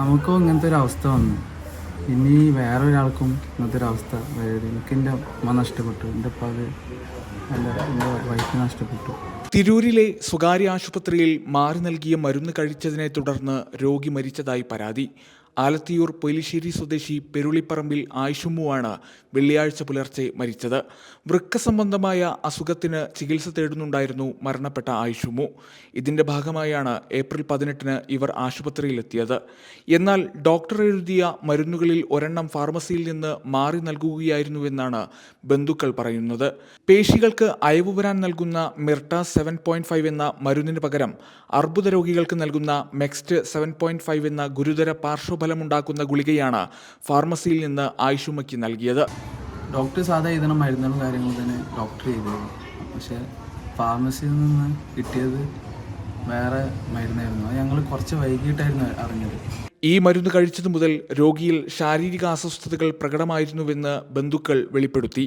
നമുക്കും ഇങ്ങനത്തെ ഒരു അവസ്ഥ വന്നു. ഇനി വേറൊരാൾക്കും ഇങ്ങനത്തെ ഒരു അവസ്ഥ വരരുത്. എനിക്ക് എന്റെ അമ്മ നഷ്ടപ്പെട്ടു. എന്റെ അപ്പ അത് എന്റെ എന്റെ വൈഫ് നഷ്ടപ്പെട്ടു. തിരൂരിലെ സ്വകാര്യ ആശുപത്രിയിൽ മാറി നൽകിയ മരുന്ന് കഴിച്ചതിനെ തുടർന്ന് രോഗി മരിച്ചതായി പരാതി. ആലത്തിയൂർ പൊയിലിശ്ശേരി സ്വദേശി പെരുളിപ്പറമ്പിൽ ആയിഷുമുവാണ് വെള്ളിയാഴ്ച പുലർച്ചെ മരിച്ചത്. വൃക്ക സംബന്ധമായ അസുഖത്തിന് ചികിത്സ തേടുന്നുണ്ടായിരുന്നു മരണപ്പെട്ട ആയിഷുമു. ഇതിന്റെ ഭാഗമായാണ് ഏപ്രിൽ പതിനെട്ടിന് ഇവർ ആശുപത്രിയിലെത്തിയത്. എന്നാൽ ഡോക്ടർ എഴുതിയ മരുന്നുകളിൽ ഒരെണ്ണം ഫാർമസിയിൽ നിന്ന് മാറി നൽകുകയായിരുന്നുവെന്നാണ് ബന്ധുക്കൾ പറയുന്നത്. പേശികൾക്ക് അയവ് വരാൻ നൽകുന്ന മിർട്ട സെവൻ പോയിന്റ് ഫൈവ് എന്ന മരുന്നിന് പകരം അർബുദ രോഗികൾക്ക് നൽകുന്ന മെക്സ്റ്റ് സെവൻ പോയിന്റ് ഫൈവ് എന്ന ഗുരുതര പാർശ്വഫലമുണ്ടാക്കുന്ന ഗുളികയാണ് ഫാർമസിയിൽ നിന്ന് ആയിഷുമയ്ക്ക് നൽകിയത്. ഡോക്ടർ സാധാ എഴുതണ മരുന്നുകളും കാര്യങ്ങളും തന്നെ ഡോക്ടർ ചെയ്തത് പക്ഷേ ഫാർമസിയിൽ നിന്ന് കിട്ടിയത് വേറെ മരുന്നായിരുന്നു. അത് ഞങ്ങൾ കുറച്ച് വൈകിട്ടായിരുന്നു അറിഞ്ഞത്. ഈ മരുന്ന് കഴിച്ചതു മുതൽ രോഗിയിൽ ശാരീരിക അസ്വസ്ഥതകൾ പ്രകടമായിരുന്നുവെന്ന് ബന്ധുക്കൾ വെളിപ്പെടുത്തി.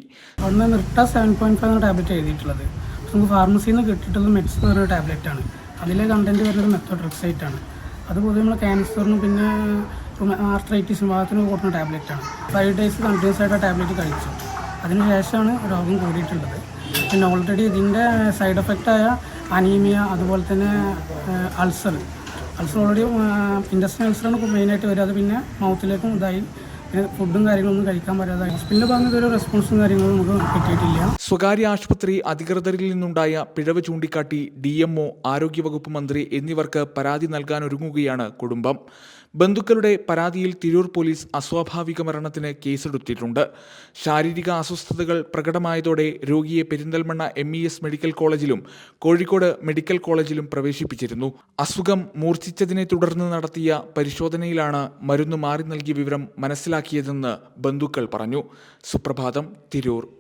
ഒന്ന് നിർട്ട സെവൻ പോയിന്റ് ഫൈവ് ടാബ്ലറ്റ് എഴുതിയിട്ടുള്ളത്. നമുക്ക് ഫാർമസിയിൽ നിന്ന് കിട്ടിയിട്ടുള്ളത് മെറ്റ്സ് എന്ന് പറയുന്ന ടാബ്ലറ്റ് ആണ്. അതിലെ കണ്ടന്റ് വരുന്നത് മെത്തോട്രിക്സൈറ്റ് ആണ്. അത് പൊതുവെ നമ്മൾ ക്യാൻസറിനും പിന്നെ ആർത്രൈറ്റിസും ഭാഗത്തിന് കൊടുക്കുന്ന ടാബ്ലറ്റ് ആണ്. ഫൈവ് ഡേയ്സ് കണ്ടിന്യൂസ് ആയിട്ട് ടാബ്ലറ്റ് കഴിച്ചു. അതിനുശേഷമാണ് രോഗം കൂടിയിട്ടുള്ളത്. പിന്നെ ഓൾറെഡി ഇതിന്റെ സൈഡ് എഫക്റ്റായ അനീമിയ അതുപോലെ തന്നെ അൾസർ അൾസർ ഓൾറെഡി ഇൻഡസ്ട്രിയൽ അൾസറാണ് മെയിനായിട്ട് വരിക. അത് പിന്നെ മൗത്തിലേക്കും ഇതായി. ഫുഡും കാര്യങ്ങളൊന്നും കഴിക്കാൻ പറ്റാതെ ഹോസ്പിറ്റലിൽ ഭാഗത്ത് ഒരു റെസ്പോൺസും കാര്യങ്ങളും നമുക്ക് കിട്ടിയിട്ടില്ല. സ്വകാര്യ ആശുപത്രി അധികൃതരിൽ നിന്നുണ്ടായ പിഴവ് ചൂണ്ടിക്കാട്ടി ഡി എം ഒ ആരോഗ്യവകുപ്പ് മന്ത്രി എന്നിവർക്ക് പരാതി നൽകാനൊരുങ്ങുകയാണ് കുടുംബം. ബന്ധുക്കളുടെ പരാതിയിൽ തിരൂർ പോലീസ് അസ്വാഭാവിക മരണത്തിന് കേസെടുത്തിട്ടുണ്ട്. ശാരീരിക അസ്വസ്ഥതകൾ പ്രകടമായതോടെ രോഗിയെ Perinthalmanna M E S medical കോളേജിലും കോഴിക്കോട് മെഡിക്കൽ കോളേജിലും പ്രവേശിപ്പിച്ചിരുന്നു. അസുഖം മൂർച്ഛിച്ചതിനെ തുടർന്ന് നടത്തിയ പരിശോധനയിലാണ് മരുന്ന് മാറി നൽകിയ വിവരം മനസ്സിലാക്കിയതെന്ന് ബന്ധുക്കൾ പറഞ്ഞു. സുപ്രഭാതം തിരൂർ.